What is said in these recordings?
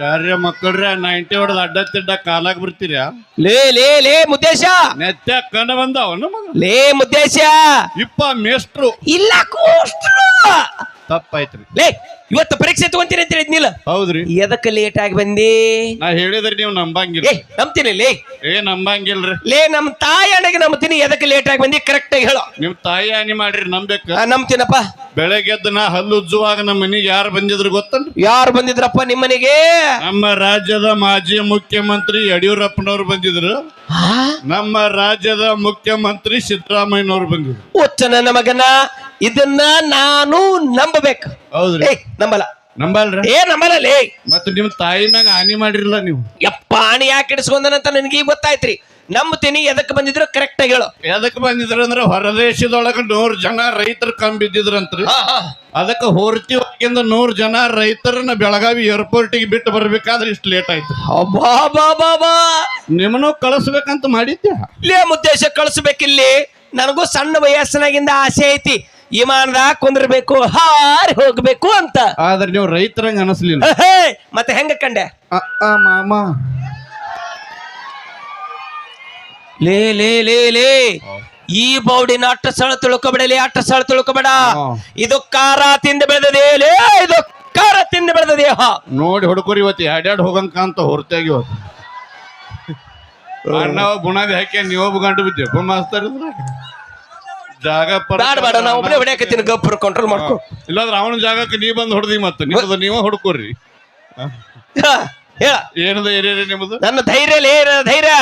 ಯಾರ್ಯ ಮಕ್ಕಳ್ರೆ? Ninety ಹೊಡೆದ್ ಅಡ್ಡ ತಿಡ್ಡ ಕಾಲಾಗ ಬರ್ತೀರಾ ಲೇ ಲೇ ಲೇ ಮುದ್ದೇಶ! ನೆತ್ತ ಕಂಡ ಬಂದಾವ ಮಗ. ಲೇ ಮುದ್ದೇಶ! ಇಪ್ಪ ಮೇಷ್ಟ್ರು. ಇಲ್ಲ ಕೋಷ್ಟ್ರು! ತಪ್ಪಾಯ್ತ್ರಿ. ಲೇ ಇವತ್ತು ಪರೀಕ್ಷೆ ತಗೊಂತೀನಿ ಅಂತ ಹೇಳಿದ್ನಿಲ್ಲ ಹೌದ್ರಿ. ಎದಕ್ಕೆ ಲೇಟ್ ಆಗಿ ಬಂದಿ? ನಾ ಹೇಳಿದ್ರಿ ನೀವು ನಂಬಂಗಿಲ್ಲ. ಏ ನಂಬ್ತೀನಿ ಲೇ. ಏ ನಂಬಂಗಿಲ್ರಿ. ಲೇ ನಮ್ಮ ತಾಯಿ ಅಣ್ಣಗೆ ನಂಬ್ತೀನಿ ಎದಕ್ಕೆ ಲೇಟ್ ಆಗಿ ಬಂದಿ? ಕರೆಕ್ಟ್ ಆಗಿ ಹೇಳೋ. ನಿಮ್ ತಾಯಿ ಹಾನಿ ಮಾಡ್ರಿ ನಂಬೇಕು ನಂಬ್ತೀನಪ್ಪ. ಬೆಳಗ್ಗೆ ಎದ್ದು ನಾ ಹಲ್ಲುಜ್ಜುವಾಗ ನಮ್ಮ ಮನೆಗೆ ಯಾರು ಬಂದಿದ್ರು ಗೊತ್ತಲ್ಲ ಯಾರು ಬಂದಿದ್ರಪ್ಪ ನಿಮ್ಮ ಮನೆಗೆ ನಮ್ಮ ರಾಜ್ಯದ ಮಾಜಿ ಮುಖ್ಯಮಂತ್ರಿ ಯಡಿಯೂರಪ್ಪನವ್ರು ಬಂದಿದ್ರು. ನಮ್ಮ ರಾಜ್ಯದ ಮುಖ್ಯಮಂತ್ರಿ ಸಿದ್ದರಾಮಯ್ಯನವ್ರು ಬಂದಿದ್ರು. ಒಚ್ಚ ನಮಗನ ಇದನ್ನ ನಾನು ನಂಬಬೇಕು. ಹೌದ್ರಿ. ಏ ನಂಬಲ್ಲ. ನಂಬಲ್ರಿ? ಏ ನಂಬಲ್ಲ ಲೇ. ಮತ್ತೆ ನಿಮ್ ತಾಯಿ ಮ್ಯಾಗ ಹಾನಿ ಮಾಡಿರಲ್ಲ ನೀವು? ಯಪ್ಪ ಆಣಿ ಯಾಕೆ ಇಡಿಸ್ಕೊಂಡನಂತ ನನಗೆ ಈಗ ಗೊತ್ತಾಯ್ತ್ರಿ. ನಂಬ್ತೀನಿ ಎದಕ್ಕೆ ಬಂದಿದ್ರು? ಕರೆಕ್ಟ್ ಆಗಿ ಹೇಳು. ಎದಕ್ ಬಂದಿದ್ರು ಅಂದ್ರೆ ಹೊರದೇಶದೊಳಗೆ ನೂರ್ ಜನ ರೈತರು ಕಂಬಿದ್ದಿದ್ರಂತ್ರಿ. ಬಿದ್ದಿದ್ರಂತ್ರಿ ಹಾ, ಹಾ. ಅದಕ್ಕೆ ಹೊರ್ತಿ ಹೋಗಿಂದ ನೂರ್ ಜನ ರೈತರನ್ನ ಬೆಳಗಾವಿ ಏರ್ಪೋರ್ಟಿಗೆ ಬಿಟ್ಟು ಬರ್ಬೇಕಾದ್ರೆ ಇಷ್ಟು ಲೇಟ್ ಆಯ್ತು. ಅಬ್ಬಾ ಬಾ ಬಾ ಬಾ ನಿಮ್ಮನ್ನು ಕಳಿಸ್ಬೇಕಂತ ಮಾಡಿದ್ದೆ. ಇಲ್ಲೇ ಉದ್ದೇಶ ಕಳಿಸ್ಬೇಕಿಲ್ಲಿ. ನನಗೂ ಸಣ್ಣ ವಯಸ್ಸಿನಾಗಿಂದ ಆಸೆ ಐತಿ. ವಿಮಾನದಾಗ ಕುಂದಿರ್ಬೇಕು ಹಾರಿ ಹೋಗ್ಬೇಕು ಅಂತ. ಆದ್ರೆ ನೀವು ರೈತರಂಗ ಅನಿಸ್ಲಿಲ್ಲ. ಮತ್ತೆ ಹೆಂಗ ಕಂಡೆ? ಮಾಮ. ಲೇ ಲೇ ಲೇ ಲೇ. ಈ ಬೌಡಿನ ಅಟ್ಟ ಸ್ಥಳ ತಿಳ್ಕೊಬೇಡಲಿ ಅಟ್ಟ ಸಳ ತಿಳ್ಕೊಬೇಡ. ಇದು ಖಾರ ತಿಂದು ಬೆಳೆದದೆ ಲೇ ಇದು ಖಾರ ತಿಂದು ಬೆಳೆದ ದೇಹ ನೋಡಿ ಹುಡುಕರಿ ಇವತ್ತು ಎರಡೆರಡು ಹೋಗಂಕ ಅಂತ ಹೊರತಾಗಿ ಇವತ್ತು. ನಾವು ಬುಣಾದಿ ಹಾಕಿ ನೀವು ಗಂಟು ಬಿದ್ದೆ. ಮಾಸ್ತಾರ ಜಾಗ ಬೇಡ ನಾ ಒಬ್ಬನೇ ಹೊಡ್ಯಾಕತ್ತೀನಿ ಗಬ್ಬರು ಕಂಟ್ರೋಲ್ ಮಾಡ್ಕೊ. ಇಲ್ಲಾಂದ್ರೆ ಅವನ ಜಾಗಕ್ಕೆ ನೀ ಬಂದು ಹೊಡೆದಿ ಮತ್ತೆ. ನೀವು ನೀವು ಹುಡುಕೋರಿ. ಏನದ ಏರಿಯಾರಿ ನಿಮ್ಮದು ನನ್ನ ಧೈರ್ಯ ಲೇ ಧೈರ್ಯ.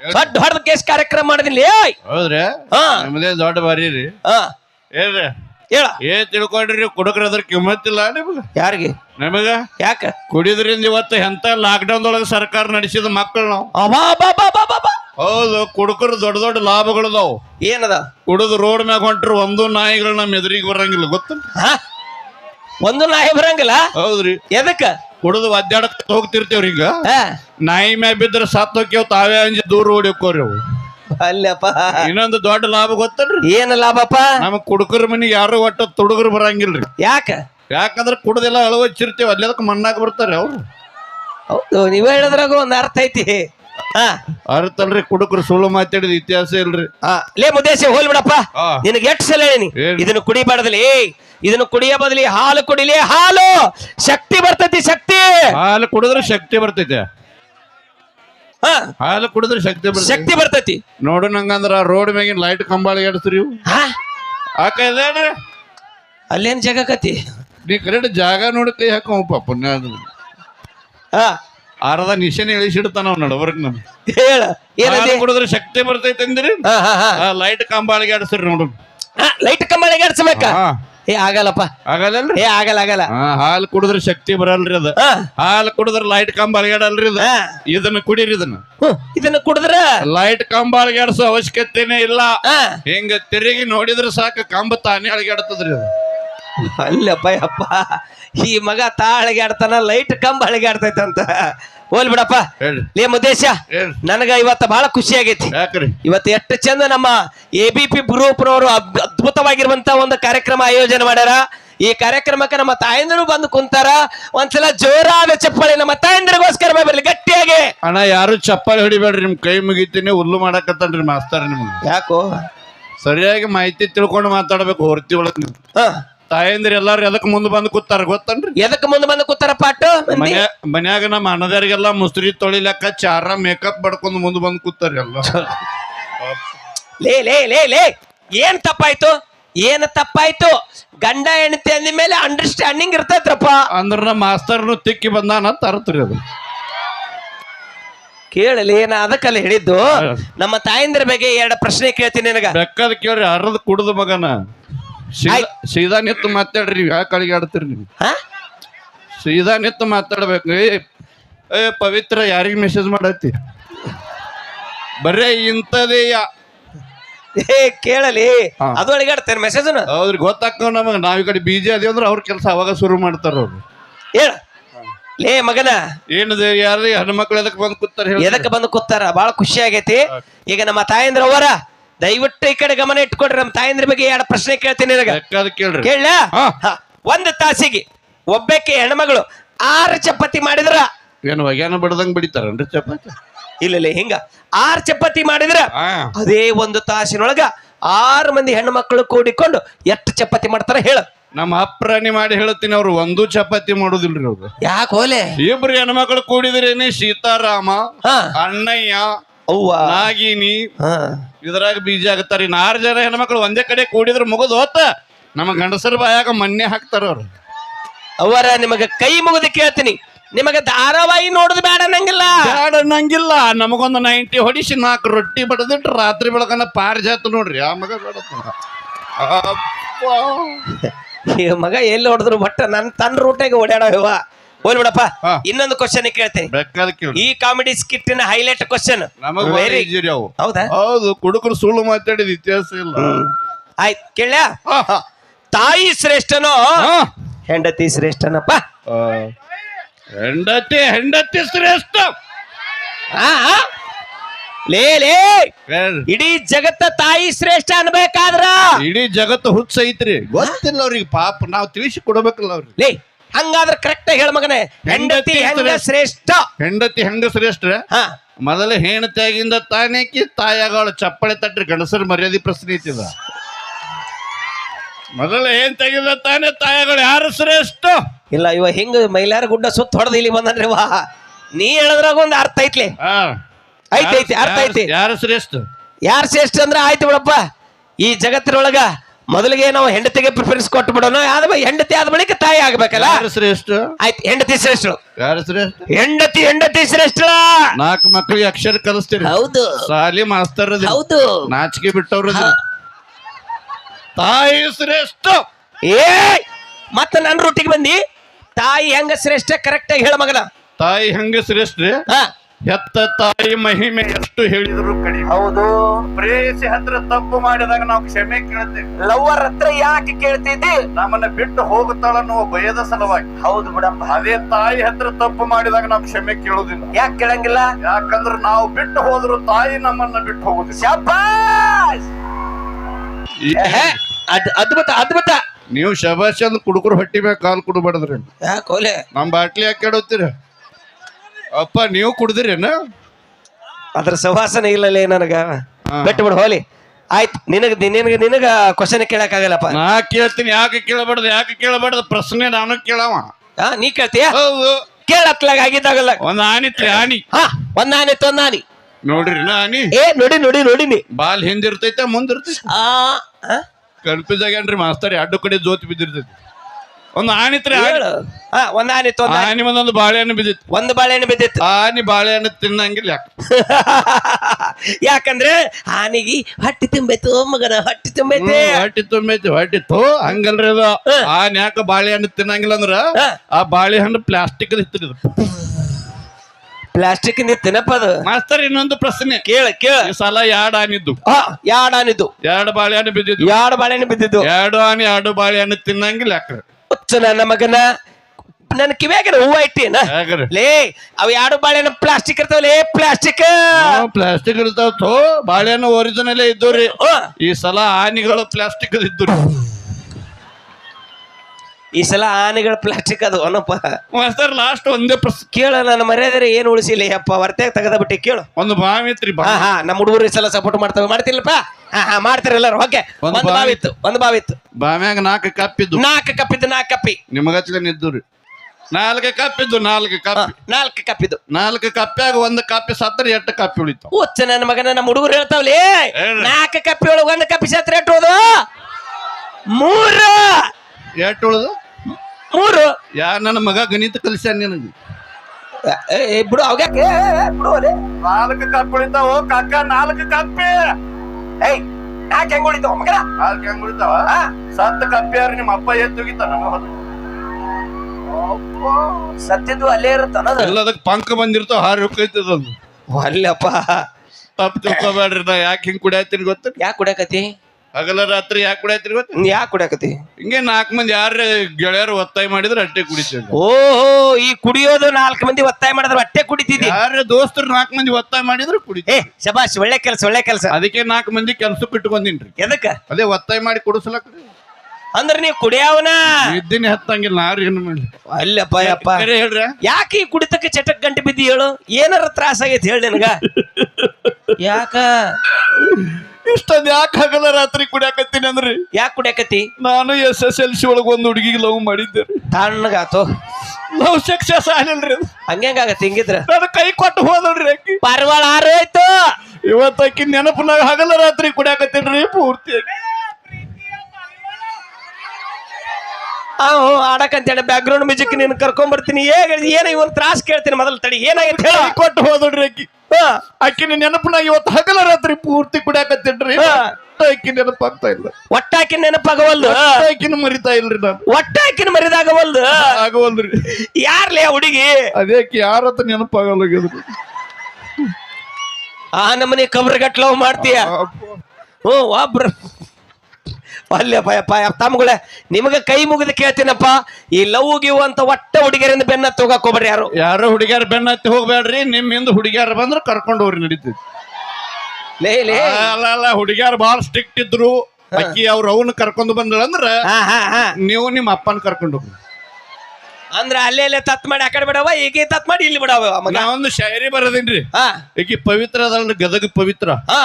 ದೊಡ್ಡ ಹೊಡೆದ ಕೇಸ್ ಕಾರ್ಯಕ್ರಮ ಮಾಡಿದಿಲ್ಲ. ಏಯ್! ಹೌದ್ರಿ? ಹಾ. ನಿಮ್ಮದೇ ದೊಡ್ಡ ಬಾರಿ ರೀ. ಹಾ. ಏನ್ರಿ ಹೇಳ. ಏ ತಿಳ್ಕೊಂಡ್ರಿ ಕುಡುಕ್ರ ಅದ್ರ ಕಿಮ್ಮತ್ತಿಲ್ಲ ನಿಮ್ಗೆ. ಯಾರಿಗೆ? ನಮಗ? ಯಾಕ? ಕುಡಿದ್ರಿಂದ ಇವತ್ತು ಎಂತ ಲಾಕ್ಡೌನ್ ಒಳಗ ಸರ್ಕಾರ ನಡೆಸಿದ ಮಕ್ಕಳು ನಾವು. ಬಾ ಬಾ ಬಾ ಬಾ ಬಾ ಹೌದು ಕುಡುಕರು ದೊಡ್ಡ ದೊಡ್ಡ ಲಾಭಗಳದಾವು ಏನದ? ಕುಡಿದು ರೋಡ್ ಮ್ಯಾಗ ಹೊಂಟ್ರು ಒಂದು ನಾಯಿಗಳು ನಮ್ಮ ಎದುರಿಗೆ ಬರಂಗಿಲ್ಲ ಗೊತ್ತ ಒಂದು ನಾಯಿ ಬರಂಗಿಲ್ಲ? ಹೌದ್ರಿ. ಎದಕ್ಕ? ಕುಡಿದು ಒದ್ದಾಡಕ್ ಹೋಗ್ತಿರ್ತೇವ್ರಿ ಈಗ. ಹಾ. ನಾಯಿ ಮ್ಯಾಗ ಬಿದ್ರೆ ಸತ್ ಹೋಗ್ಯವ್ ತಾವೇ ಅಂಜಿ ದೂರ ಓಡಿ ಹೋಗ್ಕೋರಿ ಅವು. ಅಲ್ಲಪ್ಪ. ಇನ್ನೊಂದು ದೊಡ್ಡ ಲಾಭ ಗೊತ್ತನ್ರಿ? ಏನ ಲಾಭಪ್ಪ? ನಮಗ್ ಕುಡುಕರ ಮನಿಗೆ ಯಾರು ಒಟ್ಟ ತುಡುಗರು ಬರಂಗಿಲ್ರಿ. ಯಾಕ? ಯಾಕಂದ್ರೆ ಕುಡ್ದೆಲ್ಲ ಅಳವಚ್ಚಿರ್ತೇವೆ ಅಲ್ಲಿ ಅದಕ್ಕೆ ಮಣ್ಣಾಗ ಬರ್ತಾರೆ ಅವ್ರು. ಹೌದು ನೀವೇ ಹೇಳಿದ್ರಾಗ ಒಂದ್ ಅರ್ಥ ಐತಿ. ಹಾ. ಅರ್ಥಲ್ರಿ ಕುಡುಕರು ಸುಳ್ಳು ಮಾತಾಡಿದ ಇತಿಹಾಸ ಇಲ್ರಿ. ಆ ಲೇ ಮುದ್ದೇಶ ಹೋಲ್ ಬಿಡಪ್ಪ. ನಿನಗೆ ಎಷ್ಟು ಸಲ ಹೇಳಿನಿ? ಏನ್? ಇದನ್ನು ಕುಡಿಬಾರ್ದಲ್ಲಿ ಇದನ್ನು ಕುಡಿಯ ಬದಲಿ ಹಾಲು ಕುಡಿಲಿ ಹಾಲು! ಶಕ್ತಿ ಬರ್ತೈತಿ ಶಕ್ತಿ! ಹಾಲು ಕುಡಿದ್ರೆ ಶಕ್ತಿ ಬರ್ತೈತೆ. ಹಾ. ಹಾಲು ಕುಡಿದ್ರೆ ಶಕ್ತಿ ಬರ್ತೈತಿ. ಶಕ್ತಿ ಬರ್ತೈತಿ. ನೋಡು ನಂಗಂದ್ರ ರೋಡ್ ಮ್ಯಾಗಿನ ಲೈಟ್ ಕಂಬಾಳಿ ಎಡ್ಸ್ರಿ ಅಲ್ಲೇನ್ ಹಾ. ಅಲ್ಲೇನ್ ಜಗಕತಿ ನೀ ಕರೆಕ್ಟ್ ಜಾಗ ನೋಡಿ ಕೈ ಹಾಕೋ ಪುಣ್ಯ. ಹಾ. ಅರ್ಧ ನಿಶಾನೆ ಇಳಿಸಿಡ್ತಾನ ಅವ್ ನಡಬರ್ಕ್ ನಮ್ ಹೇಳ ಏನದಿ? ಹಾಲು ಕುಡಿದ್ರೆ ಶಕ್ತಿ ಬರ್ತೈತೆ ಅಂದ್ರಿ? ಹಾ ಹಾ ಹಾ. ಲೈಟ್ ಕಂಬಾಳಿಗೆ ಆಡಿಸ್ರಿ ನೋಡು. ಲೈಟ್ ಕಂಬಳಿಗೆ ಆಡಿಸ್ಬೇಕಾ ಹಾ. ಏ ಆಗಲ್ಲಪ್ಪ. ಆಗಲ್ಲಲ್ರಿ? ಏ ಆಗಲ್ಲ ಆಗಲ್ಲ. ಹಾಲು ಕುಡಿದ್ರೆ ಶಕ್ತಿ ಬರಲ್ರಿ ಅದ. ಹಾ. ಹಾಲು ಕುಡಿದ್ರೆ ಲೈಟ್ ಕಂಬ ಅಲ್ಗಾಡಲ್ರಿ ಅದ. ಇದನ್ನ ಕುಡೀರಿ ಇದನ್ನ. ಹ್ಮ್. ಇದನ್ನ ಕುಡಿದ್ರೆ? ಲೈಟ್ ಕಂಬ ಅಳಗ್ಯಾಡ್ಸೋ ಅವಶ್ಯಕತೆನೇ ಇಲ್ಲ. ಹಿಂಗ ತಿರುಗಿ ನೋಡಿದ್ರೆ ಸಾಕು ಕಂಬ ತಾನೇ ಅಳಗಾಡ್ತದ್ರಿ ಅದು. ಅಲ್ಲಪ್ಪ ಅಪ್ಪ ಈ ಮಗ ತಾ ಅಳಗಾಡ್ತಾನ ಲೈಟ್ ಕಂಬ ಅಳಗಾಡ್ತೈತಂತ. ಹೋಲ್ ಬಿಡಪ್ಪ. ಹೇಳ್ರಿ. ಲೇ ಮುದ್ದೇಶ ಹೇಳ್ರಿ. ನನಗ ಇವತ್ತ ಬಹಳ ಖುಷಿ ಆಗೈತಿ. ಯಾಕ್ರಿ? ಇವತ್ತು ಎಷ್ಟು ಚಂದ ನಮ್ಮ ಎ ಬಿ ಪಿ ಗ್ರೂಪ್ನವರು ಅದ್ಭುತವಾಗಿರುವಂತ ಒಂದು ಕಾರ್ಯಕ್ರಮ ಆಯೋಜನೆ ಮಾಡ್ಯಾರ. ಈ ಕಾರ್ಯಕ್ರಮಕ್ಕೆ ನಮ್ಮ ತಾಯಂದಿರು ಬಂದು ಕುಂತಾರ. ಒಂದ್ಸಲ ಜೋರಾದ ಚಪ್ಪಾಳೆ ನಮ್ಮ ತಾಯಂದ್ರಿಗೋಸ್ಕರ ಬರ್ಲಿ ಗಟ್ಟಿಯಾಗಿ. ಅಣ್ಣ ಯಾರು ಚಪ್ಪಾಳಿ ಹೊಡಿಬೇಡ್ರಿ ನಿಮ್ ಕೈ ಮುಗಿತೀನಿ ಹುಲ್ಲು ಮಾಡಕತ್ತನ್ರಿ ಮಾಸ್ತರ್ ನಿಮ್ಗೆ. ಯಾಕೋ? ಸರಿಯಾಗಿ ಮಾಹಿತಿ ತಿಳ್ಕೊಂಡು ಮಾತಾಡ್ಬೇಕು ಹೊರ್ತಿ ಒಳಗ್ ನೀವು. ಹ. ತಾಯಂದಿರು ಎಲ್ಲಾರು ಎದಕ್ ಮುಂದ್ ಬಂದ್ ಕೂತಾರ ಗೊತ್ತನ್ರಿ? ಎದಕ್ ಮುಂದ್ ಬಂದ್ ಕೂತಾರ ಪಾಟು ಮಂದಿ? ಮನ್ಯಾ ಮನ್ಯಾಗ ನಮ್ಮ ಅಣ್ಣದಾರಿಗೆಲ್ಲ ಮುಸ್ರಿ ತೊಳಿಲಕ್ಕ ಚಾರ ಮೇಕಪ್ ಬಡ್ಕೊಂಡ್ ಮುಂದ್ ಬಂದ್ ಕೂತಾರ ಎಲ್ಲ. ಲೇ ಲೇ ಲೇ ಲೇ ಏನ್ ತಪ್ಪಾಯ್ತು? ಏನ್ ತಪ್ಪಾಯ್ತು? ಗಂಡ ಹೆಂಡತಿ ಅಂದ ಮೇಲೆ ಅಂಡರ್ಸ್ಟ್ಯಾಂಡಿಂಗ್ ಇರ್ತೈತ್ರಪ್ಪ. ಅಂದ್ರ ನಮ್ಮ ಮಾಸ್ತರ್ನು ತಿಕ್ಕಿ ಬಂದಾನ ತರತ್ರಿ ಅದು. ಕೇಳಲಿ ಏನ ಅದಕ್ಕಲ್ಲ ಹೇಳಿದ್ದು ನಮ್ಮ ತಾಯಂದ್ರ ಬಗ್ಗೆ ಎರಡು ಪ್ರಶ್ನೆ ಕೇಳ್ತೀನಿ ನಿನಗ. ಬೆಕ್ಕದ ಕೇಳ್ರಿ ಅರ್ಧ ಕುಡ್ದ ಮಗನ. ಸೀದಾ. ನಿತ್ತು ಮಾತಾಡ್ರಿ ನೀವು ಯಾಕೆ ಕಳಿಗೆ ಆಡ್ತೀರಿ ನೀವು? ಹಾ? ಸೀದಾ ನಿತ್ತು ಮಾತಾಡ್ಬೇಕು. ಏ ಏ ಪವಿತ್ರ ಯಾರಿಗೆ ಮೆಸೇಜ್ ಮಾಡತ್ತಿ? ಬರೇ ಇಂಥದೇ ಏ ಕೇಳಲಿ. ಹಾ. ಅದು ಅಳಿಗಾಡ್ತೇನೆ ಮೆಸೇಜ್ ಅವ್ರಿಗೆ ಗೊತ್ತಾಗ್ತಾವ ನಮಗೆ. ನಾವ್ ಈ ಕಡೆ ಬಿಜಿ ಅದೇ ಅಂದ್ರೆ ಅವ್ರ ಕೆಲಸ ಅವಾಗ ಶುರು ಮಾಡ್ತಾರ ಅವ್ರು. ಹೇಳ ಲೇ ಮಗನ. ಏನದೇ ಯಾರು ಹೆಣ್ಮಕ್ಳು ಎದಕ್ ಬಂದು ಕೂತಾರ ಹೇಳಿ ಎದಕ್ಕೆ ಬಂದು ಕೂತಾರ? ಬಾಳ ಖುಷಿ ಆಗೈತಿ. ಈಗ ನಮ್ಮ ತಾಯಂದ್ರ ಅವರ ದಯವಿಟ್ಟು ಈ ಕಡೆ ಗಮನ ಇಟ್ಕೊಡ್ರಿ ನಮ್ಮ ತಾಯಂದ್ರ ಬಗ್ಗೆ ಎರಡು ಪ್ರಶ್ನೆ ಕೇಳ್ತೀನಿ ನಿನಗ. ಕೇಳ್ರಿ. ಕೇಳ ಹಾ. ಒಂದು ತಾಸಿಗೆ ಒಬ್ಬಕ್ಕೆ ಹೆಣ್ಮಗಳು ಆರು ಚಪಾತಿ ಮಾಡಿದ್ರ? ಏನು ಒಗ್ಯಾನ ಬಡ್ದಂಗ್ ಬಿಡಿತಾರನ್ರಿ ಚಪಾತಿ? ಇಲ್ಲ ಇಲ್ಲ ಹಿಂಗ. ಆರು ಚಪಾತಿ ಮಾಡಿದ್ರ? ಅದೇ ಒಂದು ತಾಸಿನೊಳಗ ಆರು ಮಂದಿ ಹೆಣ್ಮಕ್ಳು ಕೂಡಿಕೊಂಡು ಎಷ್ಟು ಚಪಾತಿ ಮಾಡ್ತಾರ ಹೇಳ. ನಮ್ಮ ಅಪ್ರಾಣಿ ಮಾಡಿ ಹೇಳ್ತೀನಿ ಅವ್ರು ಒಂದು ಚಪಾತಿ ಮಾಡುದಿಲ್ರಿ ಅವ್ರು. ಯಾಕೆ ಹೋಲೆ? ಇಬ್ರು ಹೆಣ್ಮಕ್ಳು ಕೂಡಿದ್ರೇನೆ ಸೀತಾರಾಮ ಹಾ. ಅಣ್ಣಯ್ಯ ಅವ್ವ. ನಾಗಿನಿ. ಹಾ. ಇದ್ರಾಗ ಬೀಜ ಆಗತ್ತಾರ ಇನ್ನು ಆರು ಜನ ಹೆಣ್ಮಕ್ಳು ಒಂದೇ ಕಡೆ ಕೂಡಿದ್ರೆ ಮುಗಿದು ಹೋತ. ನಮ್ಮ ಗಂಡಸರ ಬಾಯಾಗ ಮನ್ನೆ ಹಾಕ್ತಾರ ಅವ್ರು. ಅವರ ನಿಮಗೆ ಕೈ ಮುಗಿದು ಕೇಳ್ತೀನಿ. ನಿಮಗೆ ಧಾರಾವಾಹಿ ನೋಡುದು ಬೇಡ ನಂಗಿಲ್ಲ. ಬೇಡ ಅನ್ನಂಗಿಲ್ಲ ನಮಗೊಂದು ನೈಂಟಿ ಹೊಡಿಸಿ ನಾಲ್ಕು ರೊಟ್ಟಿ ಬಡದಿಟ್ಟು ರಾತ್ರಿ ಬೆಳಗನ ಪಾರಿಜಾತ ನೋಡ್ರಿ. ಆ ಮಗ ಬೇಡ ಈ ಮಗ ಎಲ್ಲಿ ಹೊಡೆದ್ರು ಬಟ್ಟ? ನನ್ನ ತನ್ನ ರೂಟೆಗೆ ಓಡಾಡೋ ಇವ. ಹೋಲ್ ಬಿಡಪ್ಪ. ಹಾ. ಇನ್ನೊಂದು ಕ್ವಶನ್ ಕೇಳ್ತೇನೆ. ಕೇಳಿ. ಈ ಕಾಮಿಡಿ ಸ್ಕಿಟ್ಟಿನ ಹೈಲೈಟ್ ಕ್ವಶನ್ ನಮಗ್ ವೆರಿ ಅವು ಹೌದಾ? ಹೌದು ಕುಡುಕರು ಸುಳ್ಳು ಮಾತಾಡಿದ ಇತಿಹಾಸ ಇಲ್ಲ. ಆಯ್ತು ಕೇಳ ಹಾ, ಹಾ. ತಾಯಿ ಶ್ರೇಷ್ಠನೋ? ಹಾ. ಹೆಂಡತಿ ಶ್ರೇಷ್ಠನಪ್ಪ? ಆ, ಹೆಂಡತಿ ಹೆಂಡತಿ ಶ್ರೇಷ್ಠ. ಆ, ಆ? ಲೇ ಲೇ. ಹೇಳ್. ಇಡೀ ಜಗತ್ತ ತಾಯಿ ಶ್ರೇಷ್ಠ ಅನ್ಬೇಕಾದ್ರ? ಇಡೀ ಜಗತ್ತು ಹುಚ್ಚ ಐತ್ರಿ. ಗೊತ್ತಿಲ್ಲ ಅವ್ರಿಗೆ ಪಾಪ ನಾವು ತಿಳಿಸಿ ಕೊಡ್ಬೇಕಲ್ಲ ಅವ್ರಿಗೆ. ಲೇ ಹಂಗಾದ್ರ ಕರೆಕ್ಟ್ ಹೇಳ ಮಗನೇ. ಹೆಂಡತಿ ಹೆಂಗ ಶ್ರೇಷ್ಠ? ಹೆಂಡತಿ ಹೆಂಗ ಶ್ರೇಷ್ಠ? ಹಾ. ಮೊದಲ ಹೆಣತಿಯಾಗಿಂದ ತಾನೇಕಿ ತಾಯಾಗಳ ಚಪ್ಪಳೆ ತಟ್ರಿ ಗಣಸರ ಮರ್ಯಾದೆ ಪ್ರಶ್ನೆ ಇತ್ತಿದ ಮೊದಲ ಏನ್ ತೆಗಿದ ತಾನೇ ತಾಯಗಳು ಯಾರು ಶ್ರೇಷ್ಠ? ಇಲ್ಲ ಇವ ಹಿಂಗ ಮೈಲಾರ ಗುಡ್ಡ ಸುತ್ತ ಹೊಡೆದ ಇಲ್ಲಿ ಬಂದನ್ರಿ ವಾ. ನೀ ಹೇಳದ್ರಾಗ ಒಂದ್ ಅರ್ಥ ಐತ್ಲಿ. ಹಾ. ಐತಿ, ಐತಿ, ಅರ್ಥ ಐತೆ ಐತಿ. ಯಾರು ಶ್ರೇಷ್ಠ? ಯಾರು ಶ್ರೇಷ್ಠ ಅಂದ್ರೆ ಆಯ್ತು ಬಿಡಪ್ಪ. ಈ ಜಗತ್ತಿನೊಳಗ ಮೊದಲಿಗೆ ನಾವು ಹೆಂಡತಿಗೆ ಪ್ರಿಫರೆನ್ಸ್ ಕೊಟ್ಟು ಬಿಡೋಣ ಆದ ಹೆಂಡತಿ ಆದ ಬಳಿಕ ತಾಯಿ ಆಗ್ಬೇಕಲ್ಲ? ಯಾರು ಶ್ರೇಷ್ಠ? ಆಯ್ತು ಹೆಂಡತಿ ಶ್ರೇಷ್ಠ ಯಾರು ಶ್ರೇಷ್ಠ? ಹೆಂಡತಿ ಹೆಂಡತಿ ಶ್ರೇಷ್ಠ ನಾಲ್ಕು ಮಕ್ಕಳಿಗೆ ಅಕ್ಷರ ಕಲಿಸ್ತೀರಿ. ಹೌದು. ಸಾಲಿ ಮಾಸ್ತರ್ ಹೌದು. ನಾಚಿಕೆ ಬಿಟ್ಟವ್ರ ತಾಯಿ ಶ್ರೇಷ್ಠ! ಏ ಮತ್ತ ನನ್ನ ರೂಟಿಗೆ ಬಂದಿ? ತಾಯಿ ಹೆಂಗ ಶ್ರೇಷ್ಠ? ಕರೆಕ್ಟ್ ಆಗಿ ಹೇಳ ಮಗನ. ತಾಯಿ ಹೆಂಗ ಶ್ರೇಷ್ಠ ಹಾ. ಹೆತ್ತ ತಾಯಿ ಮಹಿಮೆ ಎಷ್ಟು ಹೇಳಿದ್ರು ಕಡಿಮೆ ಹೌದು. ಪ್ರೇಯಸಿ ಹತ್ರ ತಪ್ಪು ಮಾಡಿದಾಗ ನಾವು ಕ್ಷಮೆ ಕೇಳ್ತೇವೆ. ಲವರ್ ಹತ್ರ ಯಾಕೆ ಕೇಳ್ತಿದ್ದಿ? ನಮ್ಮನ್ನ ಬಿಟ್ಟು ಹೋಗುತ್ತಾಳನ್ನುವ ಭಯದ ಸಲುವಾಗಿ. ಹೌದು ಬಿಡಪ್ಪ. ಅದೇ ತಾಯಿ ಹತ್ರ ತಪ್ಪು ಮಾಡಿದಾಗ ನಾವು ಕ್ಷಮೆ ಕೇಳೋದಿಲ್ಲ ಯಾಕೆ ಕೇಳಂಗಿಲ್ಲ? ಯಾಕಂದ್ರೆ ನಾವು ಬಿಟ್ಟು ಹೋದ್ರು ತಾಯಿ ನಮ್ಮನ್ನ ಬಿಟ್ಟು ಹೋಗುದಿಲ್ಲ. ಅದ್ ಅದ್ಭುತ ಅದ್ಭುತ. ನೀವು ಶಬಾಷ್ ಅಂದ್ ಕುಡುಕರು ಹೊಟ್ಟಿ ಮೇಲೆ ಕಾಲ್ ಕುಡ್ಬಾರ್ದ್ರಿ ಯಾಕೋಲೆ ನಮ್ ಬಾಟ್ಲಿ ಯಾಕೆ ಕೆಡುತ್ತೀರ? ಅಪ್ಪ ನೀವು ಕುಡ್ದಿರೇನ ಅದ್ರ ಸವಾಸನೆ ಇಲ್ಲಲೇ ನನಗ. ಬೆಟ್ಟ ಬಿಡು ಹೋಲಿ. ಆಯ್ತು ನಿನಗ ನಿನಗ ನಿನಗ ಕ್ವಶನ್ ಕೇಳಕ್ಕಾಗಲ್ಲಪ್ಪ. ನಾ ಕೇಳ್ತೀನಿ ಯಾಕೆ ಕೇಳಬಾರ್ದು ಯಾಕೆ ಕೇಳಬಾರ್ದು? ಪ್ರಶ್ನೆ ನಾನು ಕೇಳವ. ನೀ ಕೇಳ್ತೀಯ? ಹೌದು. ಕೇಳತ್ಲಾಗ ಆಗಿದ್ದಾಗಲ್ಲ. ಒಂದ್ ಆನಿತ್ರಿ ಆನಿ. ಹಾ ಒಂದ್ ಆನಿ ನೋಡ್ರಿ ನಾ ಆನಿ. ಏ ನೋಡಿ ನೋಡಿ ನೋಡಿನಿ ಬಾಲ್ ಹಿಂದಿರ್ತೈತೆ ಮುಂದಿರ್ತೈತೆ. ಆ ಆ? ಕನ್ಫ್ಯೂಸ್ ಆಗ್ಯಾನ್ರಿ ಮಾಸ್ತರ್ ಎರಡು ಕಡೆ ಜೋತಿ ಬಿದ್ದಿರ್ತೈತಿ. ಒಂದು ಆನೆ ಇತ್ತು ಹೇಳು ಹಾ ಇತ್ತು ಆನೆ ಆನಿ ಒಂದೊಂದು ಬಾಳೆಹಣ್ಣು ಬಿದ್ದಿತ್ತು. ಒಂದು ಬಾಳೆಹಣ್ಣು ಬಿದ್ದಿತ್ತು. ಆನೆ ಬಾಳೆಹಣ್ಣು ತಿನ್ನಂಗಿಲ್ಲ ಯಾಕೆ? ಯಾಕಂದ್ರೆ ಆನೆಗಿ ಹಟ್ಟಿ ತುಂಬೈತು ಮಗನ ಹಟ್ಟಿ ತುಂಬೈತೆ. ಹಟ್ಟಿ ಹೊಟ್ಟಿ ತುಂಬೈತಿ ಹೊಟ್ಟಿ ತೋ ಹಂಗಲ್ರಿ ಅದು. ಆನ್ ಯಾಕ ಬಾಳೆಹಣ್ಣು ತಿನ್ನಂಗಿಲ್ಲ ಅಂದ್ರ ಹಾ. ಆ ಬಾಳೆಹಣ್ಣು ಪ್ಲಾಸ್ಟಿಕ್ ಇತ್ತು ಪ್ಲಾಸ್ಟಿಕ್ ತಿನ್ನಪ್ಪ ಅದು. ಮಾಸ್ತರ್ ಇನ್ನೊಂದು ಪ್ರಶ್ನೆ. ಕೇಳ ಕೇಳ. ಈ ಸಲ ಎರಡು ಆನಿದ್ದು ಎರಡು ಯಾಡ್ ಆನಿದ್ದು ಎರಡು ಬಾಳೆಹಣ್ಣು ಬಿದ್ದಿದ್ದು? ಎರಡು ಬಾಳೆಹಣ್ಣು ಬಿದ್ದಿದ್ದು? ಎರಡು ಆನಿ ಎರಡು ಬಾಳೆಹಣ್ಣು ತಿನ್ನಂಗಿಲ್ಲ ಯಾಕ್ರಿ? ಹುಚ್ಚು ನನ್ನ ಮಗನ. ನನ್ನ ಕಿವ್ಯಾಗ ಹೂವ ಇಟ್ಟೇನ ಲೇ ಅವ್ ಎರಡು ಬಾಳೆಹಣ್ಣು ಪ್ಲಾಸ್ಟಿಕ್ ಇರ್ತಾವಲೇ ಪ್ಲಾಸ್ಟಿಕ್ ಪ್ಲಾಸ್ಟಿಕ್ ಇರ್ತಾವ ತೋ. ಬಾಳೆಹಣ್ಣು ಒರಿಜಿನಲ್ ಇದ್ದವ್ರಿ ಈ ಸಲ ಆನಿಗಳು ಪ್ಲಾಸ್ಟಿಕ್ ಇದ್ದು ಈ ಸಲ ಆನೆಗಳ ಪ್ಲಾಸ್ಟಿಕ್ ಅದು ಒನಪ್ಪ ಮಾಸ್ತರ್ ಲಾಸ್ಟ್ ಒಂದೇ ಪ್ರಶ್ನೆ ಕೇಳ ನನ್ನ ಮರ್ಯಾದೆ ಏನು ಉಳಿಸಿಲ್ಲ ಅಪ್ಪ ವರ್ತ್ಯಾಗ ತೆಗೆದ ಬಿಟ್ಟಿ ಕೇಳು. ಒಂದು ಬಾವಿ ಐತ್ರಿ ಬಾ ಹಾ ಹಾ ನಮ್ಮ ಹುಡುಗರು ಈ ಸಲ ಸಪೋರ್ಟ್ ಮಾಡ್ತಾವೆ ಮಾಡ್ತಿಲ್ಲಪ್ಪ? ಹಾ ಹಾ ಮಾಡ್ತಾರೆ ಎಲ್ಲರೂ ಓಕೆ ಒಂದು ಒಂದು ಬಾವಿ. ಬಾವಿತ್ತು ಒಂದು ಬಾವಿತ್ತು. ಬಾವ್ಯಾಗ ನಾಲ್ಕು ಕಪ್ಪಿದ್ದು ನಾಲ್ಕು ಕಪ್ಪಿದ್ದು ನಾಲ್ಕು ಕಪ್ಪಿ. ನಿಮಗಚ್ಲೆ ಇದ್ದು ನಾಲ್ಕು ಕಪ್ಪಿದ್ದು ನಾಲ್ಕು ಕಪ್ ಕಪ್ಪಿ. ನಾಲ್ಕು ಕಪ್ಪಿದ್ದು ನಾಲ್ಕು ಕಪ್ಪ್ಯಾಗ ಒಂದು ಕಪ್ಪಿ ಸತ್ತರ ಎಟ್ಟು ಕಪ್ಪಿ ಉಳಿತು ಹುಚ್ಚ ನನ್ನ ಮಗನ ನಮ್ಮ ಹುಡುಗರು ಹೇಳ್ತಾವ್ಲಿ. ಹೇಳ್ರಿ. ನಾಲ್ಕು ಕಪ್ಪಿ ಒಳಗೆ ಒಂದು ಕಪ್ಪಿ ಸತ್ರ ಹೋದು ಮೂರು. ಎಷ್ಟು ಉಳಿದು? ಮೂರು. ಯಾರು ನನ್ನ ಮಗ ಗಣಿತ ಕಲಿಸ್ಯಾನ ನಿನಗೆ? ಏ, ಏ, ಬಿಡು ಅವ್ಯಾಕೆ ಏ, ಏ, ಬಿಡು ಅಲೆ. ನಾಲ್ಕು ಕಪ್ಪಿ ಉಳಿತಾವ? ಕಾಕ ನಾಲ್ಕು ಕಪ್ಪೆ ಏಯ್ ನಾಲ್ಕು ಹೆಂಗ್ ಉಳಿತಾವ ಮಗನ? ನಾಲ್ಕು ಹೆಂಗ್ ಉಳಿತಾವ? ಸತ್ತ ಕಪ್ಪಿ ನಿಮ್ಮ ಅಪ್ಪ ಎದ್ದು ಹೋಗಿತಾನ ಸತ್ಯದ್ದು ಅಲ್ಲೇ ಇರುತ್ತೆ ಅನ್ನೋದು. ಎಲ್ಲದಕ್ಕೆ ಪಂಕ ಬಂದಿರ್ತಾವ ಹಾರಿ ಹೋಗ್ತೈತದ ಅಲ್ಲಪ್ಪ. ತಪ್ಪು ತಿಳ್ಕೊಬೇಡ್ರಿ ನಾ ಯಾಕೆ ಹಿಂಗ್ ಕುಡಿಯತ್ತೀನಿ ಗೊತ್ತ? ಯಾಕೆ ಕುಡಿಯಕತಿ ಹಗಲ ರಾತ್ರಿ ಯಾಕೆ ಕುಡಿಯತ್ರಿ ಗೊತ್ತ ಯಾಕೆ ಕುಡಿಯಕತಿ ಹಿಂಗೆ ನಾಲ್ಕು ಮಂದಿ ಯಾರ ಗೆಳೆಯರು ಒತ್ತಾಯ ಮಾಡಿದ್ರೆ ಅಟ್ಟೆ ಕುಡಿತೀವಿ ಓಹೋ ಈ ಕುಡಿಯೋದು ನಾಲ್ಕು ಮಂದಿ ಒತ್ತಾಯ ಮಾಡಿದ್ರೆ ಅಟ್ಟೆ ಕುಡಿತಿದ್ದಿ? ಯಾರ ದೋಸ್ತರು ನಾಲ್ಕು ಮಂದಿ ಒತ್ತಾಯ ಮಾಡಿದ್ರೆ ಏ ಶಬಾಶ್ ಶಬಾಷ್ ಒಳ್ಳೆ ಕೆಲಸ ಒಳ್ಳೆ ಕೆಲಸ. ಅದಕ್ಕೆ ನಾಲ್ಕು ಮಂದಿ ಕೆಲ್ಸಕ್ಕೆ ಇಟ್ಕೊಂಡಿನ್ರಿ. ಎದಕ್ಕ? ಅದೇ ಒತ್ತಾಯ ಮಾಡಿ ಕುಡಿಸ್ಲಕ್ ಅಂದ್ರೆ ನೀವು ಕುಡಿಯಾವನ? ಇದ್ದೀನಿ ಹತ್ತಂಗಿಲ್ಲ ನಾರು ಏನು ಮಾಡ್ಲಿ? ಅಲ್ಲಪ್ಪ ಯಪ್ಪ. ಕರೆ ಹೇಳ್ರಿ. ಯಾಕೆ ಈ ಕುಡಿತಕ್ಕೆ ಚಟಕ್ ಗಂಟೆ ಬಿದ್ದಿ ಹೇಳು? ಏನಾರ ತ್ರಾಸ ಆಗೈತಿ ಹೇಳಿ ನನಗ. ಯಾಕ? ಇಷ್ಟೊಂದು ಯಾಕೆ ಹಗಲ ರಾತ್ರಿ ಕುಡಿಯಾಕತ್ತೀನಿ ಅಂದ್ರಿ? ಯಾಕೆ ಕುಡಿಯಾಕತ್ತಿ? ನಾನು ಎಸ್ ಎಸ್ ಎಲ್ ಸಿ ಒಳಗೆ ಒಂದು ಹುಡುಗಿಗೆ ಲವ್ ಮಾಡಿದ್ದೆ ತಣ್ಣಗಾತು. ಲವ್ ಸಕ್ಸಸ್ ಆಗಿಲ್ರಿ ಅದು? ಹಿಂಗಿದ್ರೆ ಹಿಂಗಿದ್ರ? ನಾನು ಕೈ ಕೊಟ್ಟು ಹೋದಳ್ರಿ ಆಕಿ ಪಾರಿವಾಳ ಆರೋಯ್ತು ಇವತ್ತಾಕಿ ನೆನಪಿನಾಗ ಹಗಲ ರಾತ್ರಿ ಕುಡಿಯಾಕತ್ತೀನ್ರಿ ಪೂರ್ತಿ ಆ ಹ್ಞೂ ಆಡಕಂತೇಳಿ ಬ್ಯಾಕ್ ಗ್ರೌಂಡ್ ಮ್ಯೂಸಿಕ್ ನೀನು ಕರ್ಕೊಂಡ್ ಬರ್ತೀನಿ ಏನ್ ಏನ ಇವನ್ ತ್ರಾಸ್ ಕೇಳ್ತೀನಿ ಮೊದಲು ತಡಿ. ಏನಾಗಿತ್ತು ಹೇಳ. ಕೊಟ್ಟು ಹೋದ್ರಿ ಅಕ್ಕಿ. ಆಕಿನ ನೆನಪಿನಾಗ ಇವತ್ತು ಹಗಲ ರಾತ್ರಿ ಪೂರ್ತಿ ಕುಡಿಯಾಕತ್ತೇನ್ರಿ. ಹಾ. ಆಕಿ ನೆನಪಾಗ್ತಾ ಇಲ್ಲ. ಒಟ್ಟಾಕಿನ ನೆನಪಾಗವಲ್ದು. ಆಕಿನ ಮರಿತಾ ಇಲ್ರಿ ನಾನು. ಒಟ್ಟಾಕಿನ ಮರಿದಾಗವಲ್ದು. ಆಗವಲ್ರಿ ಯಾರ್ಲೇ ಹುಡುಗಿ? ಅದೇ ಯಾರ ಯಾರತ್ತ ನೆನಪಾಗಲ್ಲ ಆ ನಮ್ಮನೆ ಕಬ್ರಗಟ್ಲವ್ ಮಾಡ್ತೀಯ? ಹ್ಞೂ ಒಬ್ರು. ಅಲ್ಲಪ್ಪ ಭಯಪ್ಪ ತಮ್ಮಗಳೇ ನಿಮಗೆ ಕೈ ಮುಗಿದು ಕೇಳ್ತೀನಪ್ಪ. ಈ ಲವ್ ಗಿವ್ ಅಂತ ಒಟ್ಟ ಹುಡುಗಿಯರಿಂದ ಬೆನ್ನ ಹೋಗ್ಬೇಡ್ರಿ ಯಾರು. ಯಾರೋ ಬೆನ್ನತ್ತಿ ಬೆನ್ನ ಹತ್ತಿ ಹೋಗ್ಬೇಡ್ರಿ ನಿಮ್ ಹಿಂದ ಹುಡುಗಿಯರ್ ಬಂದ್ರೆ ಕರ್ಕೊಂಡು ಹೋಗ್ರಿ ನಡೀತೈತಿ. ಲೇ ಲೇ. ಅಲ್ಲ ಅಲ್ಲ ಹುಡುಗ್ಯಾರ ಬಾಳ ಸ್ಟ್ರಿಕ್ಟ್ ಇದ್ರು. ಅಕ್ಕಿ ಅವ್ರ ಅವನ್ನ ಕರ್ಕೊಂಡು ಬಂದ್ರ ಅಂದ್ರ ಹಾ ಹಾ ಹಾ. ನೀವು ನಿಮ್ಮ ಅಪ್ಪನ ಕರ್ಕೊಂಡು ಹೋಗ್ರಿ. ಅಂದ್ರ ಅಲ್ಲೇ ಅಲ್ಲೇ ತತ್ ಮಾಡಿ ಆಕಡೆ ಕಡೆ ಬಿಡವ ಈಗ ತತ್ ಮಾಡಿ ಇಲ್ಲಿ ಬಿಡವ ಮಗ. ನಾ ಒಂದು ಶಾಯರಿ ಬರದೇನ್ರಿ. ಹಾ. ಈಕಿ ಪವಿತ್ರ ಅದಲ್ರಿ ಗದಗ ಪವಿತ್ರ. ಹಾ.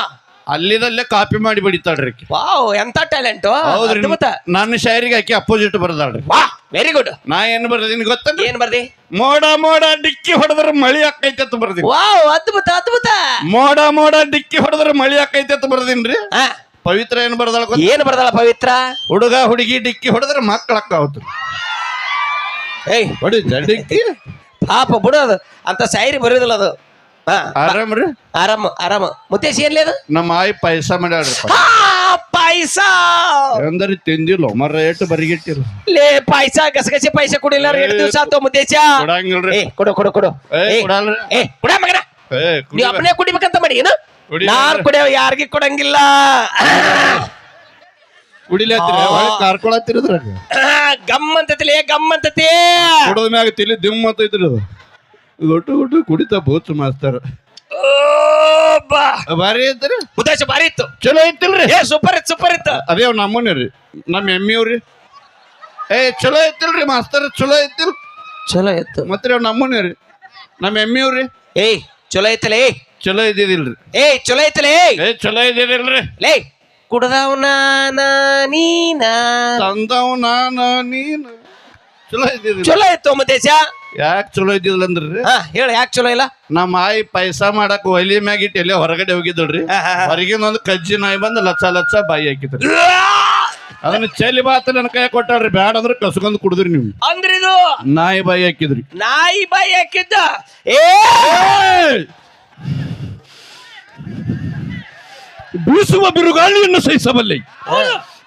ಅಲ್ಲಿದಲ್ಲೇ ಕಾಪಿ ಮಾಡಿ ಬಡಿತಾಳ್ರಿ ಆಕಿ ವಾವ್ ಎಂತ ಟ್ಯಾಲೆಂಟ್ ಹೌದ್ರಿ ನನ್ನ ಶೈರಿಗೆ ಆಕಿ ಅಪೋಸಿಟ್ ಬರದಾಳ್ರಿ. ವಾ ವೆರಿ ಗುಡ್ ನಾ ಏನ್ ಬರ್ದಿನಿ ಗೊತ್ತೇನ್ರಿ? ಏನ್ ಬರ್ದಿ? ಮೋಡ ಮೋಡ ಡಿಕ್ಕಿ ಹೊಡೆದ್ರೆ ಮಳಿ ಆಕೈತೆ ಅಂತ ಬರ್ದಿ ವಾವ್ ಅದ್ಭುತ ಅದ್ಭುತ. ಮೋಡ ಮೋಡ ಡಿಕ್ಕಿ ಹೊಡೆದ್ರ ಮಳಿ ಆಕೈತೆ ಅಂತ ಬರ್ದಿನ್ರಿ. ಆ, ಪವಿತ್ರ ಏನ್ ಬರ್ದಾಳ ಗೊತ್ತ? ಏನ್ ಬರ್ದಲ್ಲ ಪವಿತ್ರ? ಹುಡುಗ ಹುಡುಗಿ ಡಿಕ್ಕಿ ಹೊಡೆದ್ರ ಮಕ್ಕಳ ಅಕ್ಕಾವತ್ತು ಏಯ್. ಹೊಡಿತ ಡಿಕ್ಕಿ? ಪಾಪ ಬಿಡೋದು ಅಂತ ಶಾಯರಿ ಬರೋದಿಲ್ಲ ಅದು. ಆರಾಮ್ರಿ ಆರಾಮ ಆರಾಮ ಮುತ್ತೇಶ್ ಏನ್ಲೇ ಅದು? ನಮ್ಮ ಆಯಿ ಪಾಯಸ ಮಾಡ್ಯಾಳ್ರಿ ಪಾಯಸ! ಅಂದ್ರಿ ತಿಂದಿಲ್ಲ? ಮರ ರೇಟ್ ಬರಿಗಿಟ್ಟಿಲ್ಲ. ಲೇ ಪಾಯಸ ಗಸಗಸೆ ಪಾಯಸ ಕುಡಿಲ್ಲ ಎರಡು ದಿವಸ ಆತು ಮುತ್ತೇಶ. ಕೊಡಂಗಿಲ್ರಿ. ಏ ಕೊಡು ಕೊಡು ಕೊಡು. ಏ, ಕೊಡಲ್ರಿ. ಏ ಕುಡ ಮಗನ. ಏ, ನೀ ಕುಡಿಬೇಡ. ಕುಡಿಬೇಕಂತ ಮಾಡಿ ಏನು. ನಾರ್ ಕುಡಿಯೋ ಯಾರಿಗಿ ಕೊಡಂಗಿಲ್ಲ. ಕುಡಿಲತ್ತೀರಿ ಹೊಳ್ಳಿ ಕಾರ್ಕೊಳತ್ತಿರದ್ರಾಗ. ಗಮ್ ಅಂತತಿಲೇ ಗಮ್ ಅಂತತಿ ಕುಡದ ಮ್ಯಾಗ ತಿಳಿ ದಿಮ್ ಅಂತೈತ್ರಿ ಅದು. ಒಟ್ಟು ಒಟ್ಟು ಕುಡಿತಾ ಬೋತ್ ಮಾಸ್ತರ್. ಓ, ಬಾ ಭಾರಿ ಐತ್ರಿ? ಉದ್ದೇಶ ಭಾರಿ ಇತ್ತು. ಚಲೋ ಐತಿಲ್ರಿ? ಏ ಸೂಪರ್ ಇತ್ತು ಸೂಪರ್ ಇತ್ತು. ಅದೇ ಅವ್ ನಮ್ಮನೆ ರೀ. ನಮ್ಮ ಎಮ್ಮಿಯವ್ರಿ ಏ ಚಲೋ ಐತಿಲ್ರಿ ಮಾಸ್ತರ್ ಚಲೋ ಐತಿಲ್ ಚಲೋ ಇತ್ತು. ಮತ್ತೆ ಅವ್ ನಮ್ಮನೆ ರೀ. ನಮ್ಮ ಎಮ್ಮಿಯವ್ರಿ ಏಯ್ ಚಲೋ ಐತಲೇ? ಏಯ್ ಚಲೋ ಇದ್ದಿದಿಲ್ರಿ ಏಯ್ ಚಲೋ ಐತಲೇ? ಏ ಚಲೋ ಇದ್ದಿದಿಲ್ರಿ ಲೇ. ಕುಡ್ದವ್ನ ನೀನ ತಂದವ್ ನಾನ ನೀನು. ಚಲೋ ಇದ್ದಿದಿಲ್ಲ ಚಲೋ ಇತ್ತು ಮುತ್ತೇಶ ಯಾಕೆ ಚಲೋ ಇದ್ದಿಲ್ಲ ಅಂದ್ರಿ ಹಾ ಹೇಳ ಯಾಕೆ ಚಲೋ ಇಲ್ಲ? ನಮ್ಮ ಆಯಿ ಪೈಸಾ ಮಾಡಕ್ ಒಲಿ ಮ್ಯಾಗ ಇಟ್ಟು ಎಲ್ಲಿ ಹೊರಗಡೆ ಹೋಗಿದ್ದಳ್ರಿ. ಹೊರಗಿನ ಒಂದು ಕಜ್ಜಿ ನಾಯಿ ಬಂದು ಲಚ್ಚ ಲಚ್ಚ ಬಾಯಿ ಹಾಕಿದ್ರಿ. ಅದನ್ನ ಚೆಲ್ಲಿ ಬಾತ ನನ್ನ ಕೈ ಕೊಟ್ಟಾರ್ರಿ ಬ್ಯಾಡ ಅಂದ್ರೆ ಕಸ್ಕೊಂಡ್ ಕುಡಿದ್ರಿ ನೀವು. ಅಂದ್ರಿ ನಾಯಿ ಬಾಯಿ ಹಾಕಿದ್ರಿ. ನಾಯಿ ಬಾಯಿ ಹಾಕಿದ್ದ? ಏ! ಬೀಸುವ ಬಿರುಗಾಳಿಯನ್ನು ಸಹಿಸಬಲ್ಲೆ.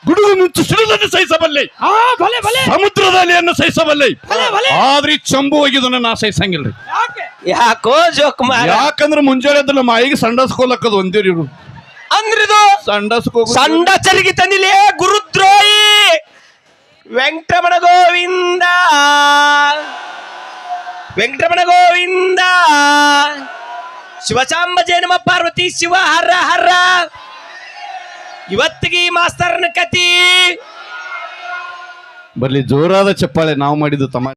ಗುಡುಗು ಮಿಂಚು ಸಿಡಿದನ್ನು ಸಹಿಸಬಲ್ಲೆ. ಸಮುದ್ರದ ಅಲೆಯನ್ನು ಸಹಿಸಬಲ್ಲೆ. ಆದ್ರೆ ಈ ಚಂಬು ಹೋಗಿದ್ದನ್ನ ನಾ ಸಹಿಸಂಗಿಲ್ರಿ. ಯಾಕೋ? ಜೋಕ್ ಮಾರ. ಯಾಕಂದ್ರೆ ಮುಂಜಾನೆ ಎದ್ದು ನಮ್ಮ ಆಯಿಗೆ ಸಂಡಸ್ಕೋಲಕ್ಕದು ಒಂದೇರಿ ಇರು ಅಂದ್ರಿದು? ಸಂಡಸ್ಕೋ ಸಂಡ ಚರಿಗೆ ತಂದಿಲೇ ಗುರುದ್ರೋಹಿ. ವೆಂಕಟರಮಣ ಗೋವಿಂದ ವೆಂಕಟರಮಣ ಗೋವಿಂದ ಶಿವಚಾಂಬ ಜಯನಮ ಪಾರ್ವತಿ ಶಿವ ಹರ ಹರ. ಇವತ್ತಿಗೆ ಈ ಮಾಸ್ತರ್ನ ಕತಿ ಬರ್ಲಿ ಜೋರಾದ ಚಪ್ಪಾಳೆ. ನಾವು ಮಾಡಿದ್ದು ತಮ್ಮ